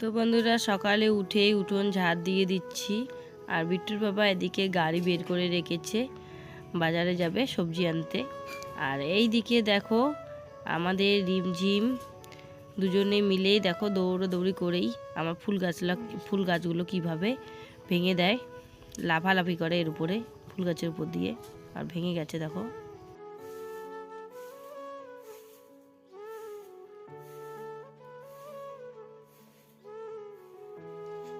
তো বন্ধুরা সকালে উঠেই উঠোন ঝাড় দিয়ে দিচ্ছি। আর বিট্টুর বাবা এদিকে গাড়ি বের করে রেখেছে। বাজারে যাবে সবজি আনতে। আর এই দিকে দেখো আমাদের রিমঝিম দুজনে মিলেই দেখো দৌড়োদৌড়ি করেই আমার ফুল গাছলা ফুল গাছগুলো কীভাবে ভেঙে দেয়, লাফালাফি করে এর উপরে, ফুল গাছের উপর দিয়ে। আর ভেঙে গেছে দেখো।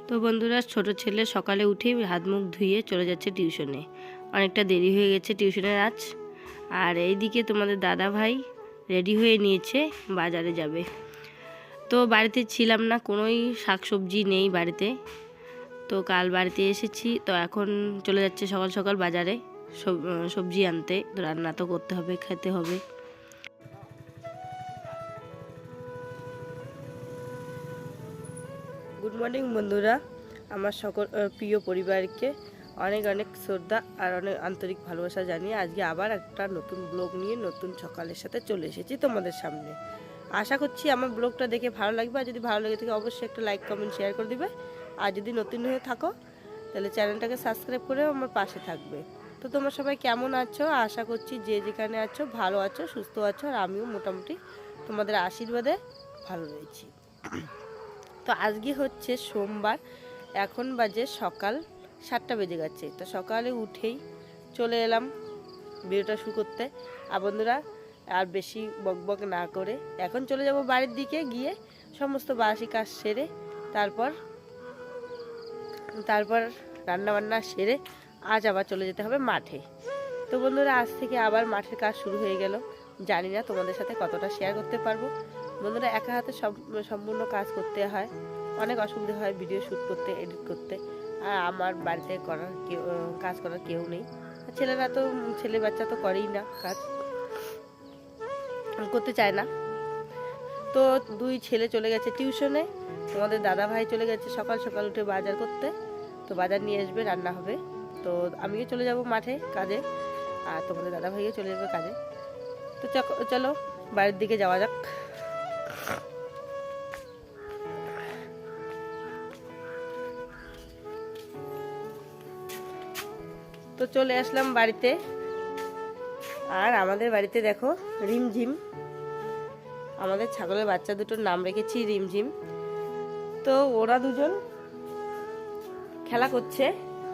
তো বন্ধুরা, ছোট ছেলে সকালে উঠেই হাত মুখ ধুয়ে চলে যাচ্ছে টিউশনে। অনেকটা দেরি হয়ে গেছে টিউশনের আজ। আর এইদিকে তোমাদের দাদা ভাই রেডি হয়ে নিয়েছে, বাজারে যাবে। তো বাড়িতে ছিলাম না, কোনোই শাকসবজি নেই বাড়িতে। তো কাল বাড়িতে এসেছি, তো এখন চলে যাচ্ছে সকাল সকাল বাজারে সব- সবজি আনতে। রান্না তো করতে হবে, খেতে হবে। মর্নিং বন্ধুরা, আমার সকল প্রিয় পরিবারকে অনেক অনেক শ্রদ্ধা আর অনেক আন্তরিক ভালোবাসা জানিয়ে আজকে আবার একটা নতুন ব্লগ নিয়ে নতুন সকালের সাথে চলে এসেছি তোমাদের সামনে। আশা করছি আমার ব্লগটা দেখে ভালো লাগবে, আর যদি ভালো লেগে থাকে অবশ্যই একটা লাইক, কমেন্ট, শেয়ার করে দিবে। আর যদি নতুন হয়ে থাকো, তাহলে চ্যানেলটাকে সাবস্ক্রাইব করে আমার পাশে থাকবে। তো তোমরা সবাই কেমন আছো? আশা করছি যে যেখানে আছো ভালো আছো, সুস্থ আছো, আর আমিও মোটামুটি তোমাদের আশীর্বাদে ভালো রয়েছি। তো আজকে হচ্ছে সোমবার, এখন বাজে সকাল সাতটা বেজে গেছে। তো সকালে উঠেই চলে এলাম ভিডিওটা শুরু করতে। আর বন্ধুরা, আর বেশি বকবক না করে, এখন চলে যাব বাড়ির দিকে গিয়ে সমস্ত বাসি কাজ সেরে, তারপর তারপর রান্না বান্না সেরে আজ আবার চলে যেতে হবে মাঠে। তো বন্ধুরা, আজ থেকে আবার মাঠের কাজ শুরু হয়ে গেল। জানি না তোমাদের সাথে কতটা শেয়ার করতে পারব। বন্ধুরা একা হাতে সব, সম্পূর্ণ কাজ করতে হয়। অনেক অসুবিধা হয় ভিডিও শ্যুট করতে এডিট করতে। আর আমার বাড়িতে করার কেউ, কাজ করার কেউ নেই। ছেলেরা তো, ছেলে বাচ্চা তো করেই না কাজ। করতে চায় না। তো দুই ছেলে চলে গেছে টিউশনে তোমাদের দাদা ভাই চলে গেছে সকাল সকাল উঠে বাজার করতে। তো বাজার নিয়ে আসবে, রান্না হবে। তো আমিও চলে যাব মাঠে কাজে। আর তোমাদের দাদা ভাইও চলে যাবে কাজে। তো চলো, বাড়ির দিকে যাওয়া যাক। তো চলে আসলাম বাড়িতে। আর আমাদের বাড়িতে দেখো, রিমঝিম। আমাদের ছাগলের বাচ্চা দুটোর নাম রেখেছি রিমঝিম। তো ওরা দুজন খেলা করছে।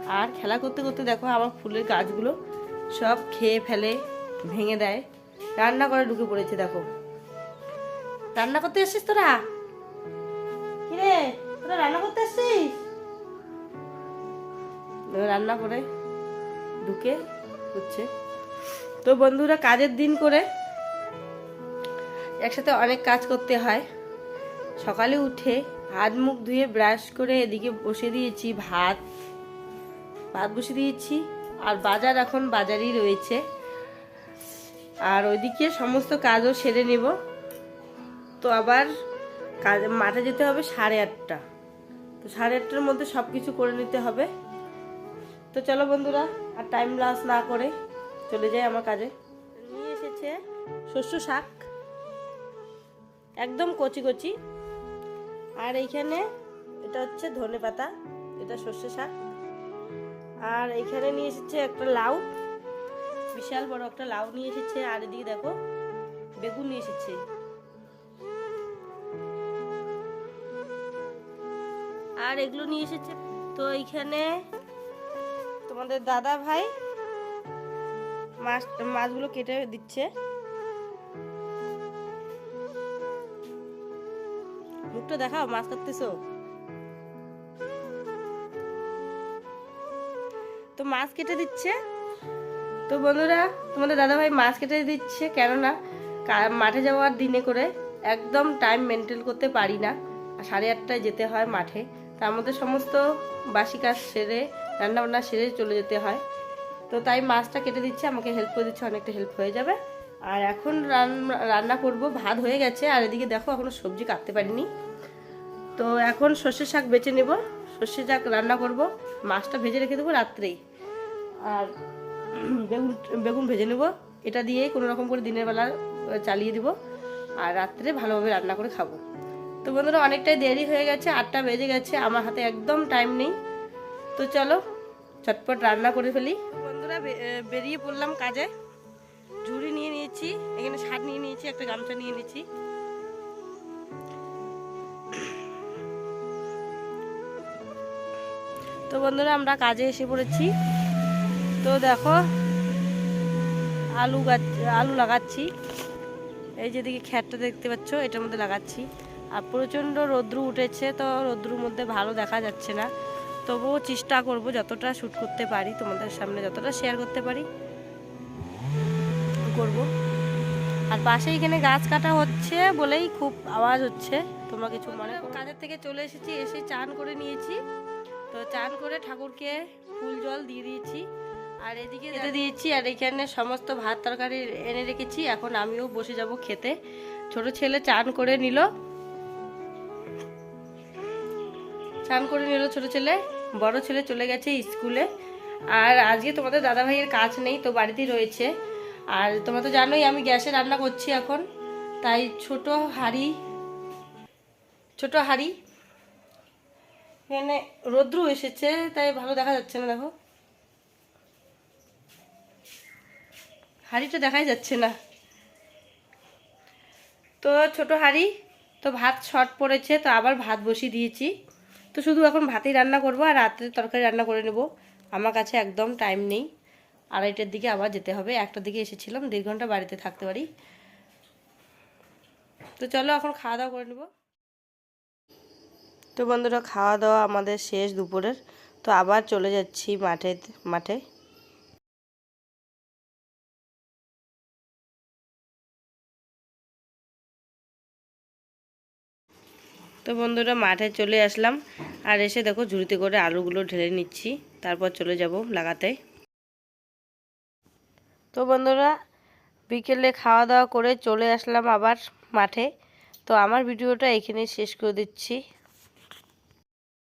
আর খেলা করতে করতে দেখো আমার ফুলের গাছগুলো সব খেয়ে ফেলে, ভেঙে দেয়। রান্না করে ঢুকে পড়েছে দেখো। রান্না করতে এসছিস তোরা? কিরে, তোরা রান্না করতে এসছিস? রান্না করে ঢুকে হচ্ছে। তো বন্ধুরা, কাজের দিন করে একসাথে অনেক কাজ করতে হয়। সকালে উঠে হাত মুখ ধুয়ে ব্রাশ করে এদিকে বসে দিয়েছি ভাত। ভাত বসে দিয়েছি, আর বাজার এখন বাজারই রয়েছে। আর ওইদিকে সমস্ত কাজও সেরে নেব। তো আবার কাজ, মাঠে যেতে হবে সাড়ে আটটা। তো সাড়ে আটটার মধ্যে সব কিছু করে নিতে হবে। তো চলো বন্ধুরা আর টাইম লস না করে চলে যাই আমার কাজে। নিয়ে এসেছে শস্য শাক। একদম কচি কচি। আর এইখানে এটা হচ্ছে ধনে পাতা, এটা সর্ষে শাক। আর এইখানে নিয়ে এসেছে একটা লাউ। বিশাল বড় একটা লাউ নিয়ে এসেছে। আর এদিকে দেখো, বেগুন নিয়ে এসেছে। আর এগুলো নিয়ে এসেছে তো এইখানে তোমাদের দাদা ভাই মাছ মাছগুলো কেটে দিচ্ছে। মুখটা দেখাও, মাছ কাটতেছো তো মাছ কেটে দিচ্ছে। তো বন্ধুরা, তোমাদের দাদা ভাই মাছ কেটে দিচ্ছে কেননা মাঠে যাওয়ার দিনে করে একদম টাইম মেনটেন করতে পারি না। সাড়ে আটটায় যেতে হয় মাঠে। তার মধ্যে সমস্ত বাসি কাজ সেরে রান্না বান্না সেরে চলে যেতে হয়। তো তাই মাছটা কেটে দিচ্ছে, আমাকে হেল্প করে দিচ্ছে, অনেকটা হেল্প হয়ে যাবে। আর এখন রান্না করব, ভাত হয়ে গেছে। আর এদিকে দেখো এখনও সবজি কাটতে পারিনি। তো এখন সর্ষে শাক বেছে নেব। সর্ষে শাক রান্না করব। মাছটা ভেজে রেখে দেবো রাত্রেই। আর বেগুন বেগুন ভেজে নেব। এটা দিয়েই কোনো রকম করে দিনের বেলা চালিয়ে দিব। আর রাত্রে ভালোভাবে রান্না করে খাব। তো বন্ধুরা, অনেকটাই দেরি হয়ে গেছে। আটটা বেজে গেছে। আমার হাতে একদম টাইম নেই। তো চলো, চটপট রান্না করে ফেলি। বন্ধুরা বেরিয়ে পড়লাম কাজে। ঝুড়ি নিয়ে নিয়েছি, এখানে শাক নিয়ে নিয়েছি, একটা গামছা নিয়ে নিয়েছি। তো বন্ধুরা, আমরা কাজে এসে পড়েছি। তো দেখো, আলু গাছ আলু লাগাচ্ছি। এই যেদিকে খ্যাটটা দেখতে পাচ্ছ, এটার মধ্যে লাগাচ্ছি। আর প্রচণ্ড রৌদ্র উঠেছে, তো রৌদ্রুর মধ্যে ভালো দেখা যাচ্ছে না। তবুও চেষ্টা করব যতটা শ্যুট করতে পারি তোমাদের সামনে যতটা শেয়ার করতে পারি করব। আর পাশে এখানে গাছ কাটা হচ্ছে বলেই খুব আওয়াজ হচ্ছে। তোমরা কিছু মনে। কাজের থেকে চলে এসেছি এসে চান করে নিয়েছি। তো চান করে ঠাকুরকে ফুল জল দিয়ে দিয়েছি। আর এদিকে খেতে দিয়েছি আর এখানে সমস্ত ভাত তরকারি এনে রেখেছি। এখন আমিও বসে যাব খেতে। ছোট ছেলে চান করে নিল। চান করে নিল ছোট ছেলে। বড় ছেলে চলে গেছে স্কুলে। আর আজকে তোমাদের দাদা ভাইয়ের কাজ নেই, তো বাড়িতেই রয়েছে। আর তোমরা তো জানোই আমি গ্যাসে রান্না করছি এখন। তাই ছোট হাঁড়ি ছোট হাঁড়ি। এখানে রৌদ্র এসেছে, তাই ভালো দেখা যাচ্ছে না, দেখো। হাঁড়িটা দেখাই যাচ্ছে না। তো ছোট হাঁড়ি, তো ভাত শর্ট পড়েছে, তো আবার ভাত বসিয়ে দিয়েছি। তো শুধু এখন ভাতেই রান্না করব আর রাত্রে তরকারি রান্না করে নেব। আমার কাছে একদম টাইম নেই। আড়াইটার দিকে আবার যেতে হবে। একটার দিকে এসেছিলাম, দেড় ঘণ্টা বাড়িতে থাকতে পারি। তো চলো এখন খাওয়া দাওয়া করে নেব। তো বন্ধুরা, খাওয়া দাওয়া আমাদের শেষ দুপুরের। তো আবার চলে যাচ্ছি মাঠে মাঠে। তো বন্ধুরা মাঠে চলে আসলাম। আর এসে দেখো ঝুড়িতে করে আলুগুলো ঢেলে নিচ্ছি। তারপর চলে যাব লাগাতে। তো বন্ধুরা, বিকেলে খাওয়া দাওয়া করে চলে আসলাম আবার মাঠে। তো আমার ভিডিওটা এখানে শেষ করে দিচ্ছি।